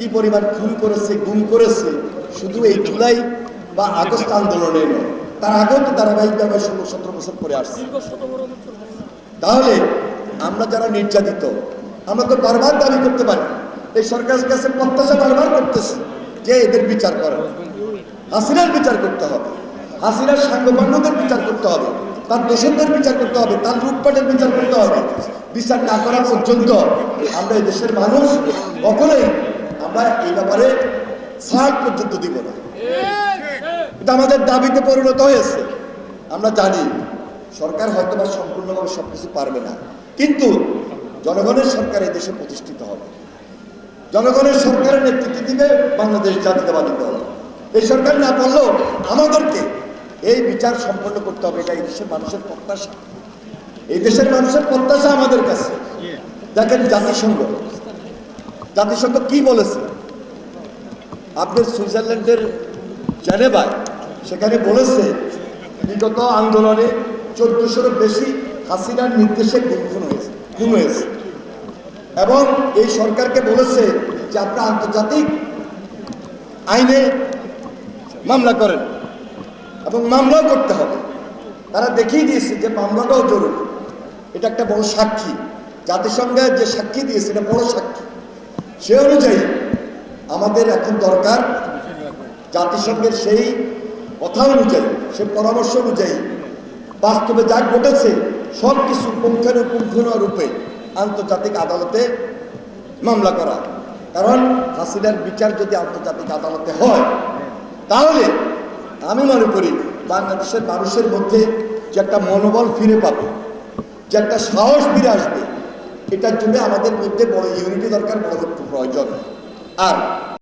কি পরিমাণ খুন করেছে গুম করেছে শুধু এই জুলাই বা আগস্ট আন্দোলনে নয় তার আগেও তো ধারাবাহিকভাবে ষোলো সতেরো বছর পরে আসছে। তাহলে আমরা যারা নির্যাতিত আমরা তো বারবার দাবি করতে পারি এই সরকারের কাছে প্রত্যাশা বারবার করতেছে যে এদের বিচার করেন হাসিনার বিচার করতে হবে হাসিনার সাঙ্গপান্নদের বিচার করতে হবে তার দোষকদের বিচার করতে হবে তার লুটপাটের বিচার করতে হবে। বিচার না করা পর্যন্ত আমরা এই দেশের মানুষ কখনোই আমরা এই ব্যাপারে ছাড় পর্যন্ত দিব না। এটা আমাদের দাবিতে পরিণত হয়েছে। আমরা জানি, সরকার হয়তো বা সম্পূর্ণভাবে সবকিছু পারবে না। কিন্তু জনগণের সরকার এই দেশে প্রতিষ্ঠিত হবে। জনগণের সরকারের নেতৃত্ব দিবে বাংলাদেশ জাতীয়তাবাদী দল। এই সরকার না পারলেও আমাদেরকে এই বিচার সম্পন্ন করতে হবে। এটা এই দেশের মানুষের প্রত্যাশা। এই দেশের মানুষের প্রত্যাশা আমাদের কাছে। দেখেন জাতিসংঘ। জাতিসংঘ কি বলেছে? আপনার সুইজারল্যান্ডের জেনেভায় সেখানে বলেছে, বিগত আন্দোলনে চোদ্দশোরও বেশি হাসিনার নির্দেশে গুম হয়েছে খুন হয়েছে। এবং এই সরকারকে বলেছে যে আপনারা আন্তর্জাতিক আইনে মামলা করেন এবং মামলাও করতে হবে। তারা দেখিয়ে দিয়েছে যে মামলাটাও জরুরি। এটা একটা বড় সাক্ষী। জাতিসংঘের যে সাক্ষী দিয়েছে, এটা বড় সাক্ষী। সে অনুযায়ী আমাদের এখন দরকার জাতিসংঘের সেই কথা অনুযায়ী সে পরামর্শ অনুযায়ী বাস্তবে যা ঘটেছে সব কিছু পুঙ্খানুপুঙ্খানু রূপে আন্তর্জাতিক আদালতে মামলা করা। কারণ হাসিনার বিচার যদি আন্তর্জাতিক আদালতে হয়, তাহলে আমি মনে করি বাংলাদেশের মানুষের মধ্যে যে একটা মনোবল ফিরে পাবে, যে একটা সাহস ফিরে আসবে, এটার জন্য আমাদের মধ্যে বড় ইউনিটি দরকার, বড় প্রয়োজন। 二。